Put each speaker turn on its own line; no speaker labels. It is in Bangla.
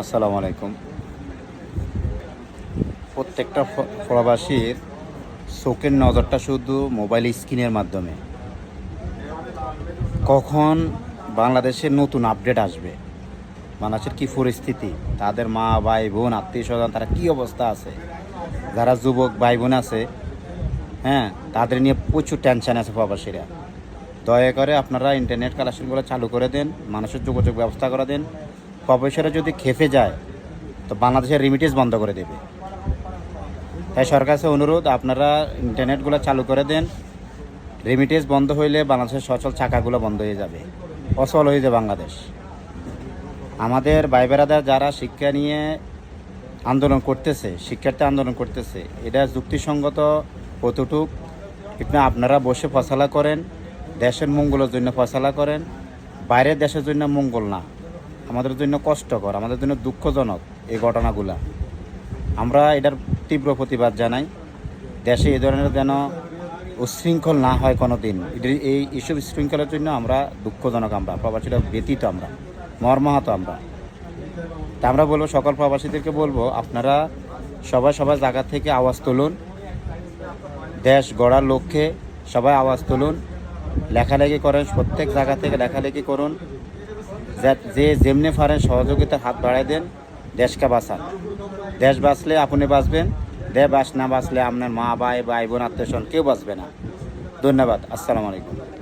আসসালামু আলাইকুম। প্রত্যেকটা প্রবাসীর চোখের নজরটা শুধু মোবাইল স্ক্রিনের মাধ্যমে। কখন বাংলাদেশের নতুন আপডেট আসবে? বাংলাদেশের কী পরিস্থিতি? তাদের মা, ভাই, বোন, আত্মীয় স্বজন, তারা কী অবস্থা আছে? যারা যুবক, ভাই, বোন আছে হ্যাঁ তাদের নিয়ে প্রচুর টেনশন আছে প্রবাসীরা। দয়া করে আপনারা ইন্টারনেট কালেকশনগুলো চালু করে দেন, মানুষের যোগাযোগ ব্যবস্থা করে দেন। প্রবাসীরা যদি খেপে যায়, তো বাংলাদেশের রিমিটেন্স বন্ধ করে দেবে। তাই সরকারের অনুরোধ, আপনারা ইন্টারনেটগুলো চালু করে দেন। রেমিটেন্স বন্ধ হইলে বাংলাদেশের সচল চাকাগুলো বন্ধ হয়ে যাবে। অচল হয়ে যাবে বাংলাদেশ। আমাদের ভাই বেড়াদার যারা শিক্ষা নিয়ে আন্দোলন করতেছে, শিক্ষার্থী আন্দোলন করতেছে এটা যুক্তিসঙ্গত কতটুক, একটু আপনারা বসে ফসলা করেন, দেশের মঙ্গলের জন্য ফসলা করেন, বাইরের দেশের জন্য মঙ্গল না। আমাদের জন্য কষ্টকর, আমাদের জন্য দুঃখজনক এই ঘটনাগুলা। আমরা এটার তীব্র প্রতিবাদ জানাই। দেশে এই ধরনের যেন উশৃঙ্খল না হয় কোনো দিন এই এইসব শৃঙ্খলার জন্য আমরা দুঃখজনক আমরা, প্রবাসীরা ব্যতীত আমরা, মর্মাহত আমরা। তা আমরা বলব, সকল প্রবাসীদেরকে বলব, আপনারা সবাই সবার জায়গা থেকে আওয়াজ তুলুন। দেশ গড়ার লক্ষ্যে সবাই আওয়াজ তুলুন। লেখালেখি করেন, প্রত্যেক জায়গা থেকে লেখালেখি করুন। যা- যেমনি পারেন সহযোগিতার হাত বাড়ায় দেন, দেশকে বাঁচান। দেশ বাঁচলে আপনি বাঁচবেন, দেশ বাঁচ না বাঁচলে আপনার মা, ভাই ভাই, বোন আত্মীয় কেউ বাঁচবে না। ধন্যবাদ। আসসালামু আলাইকুম।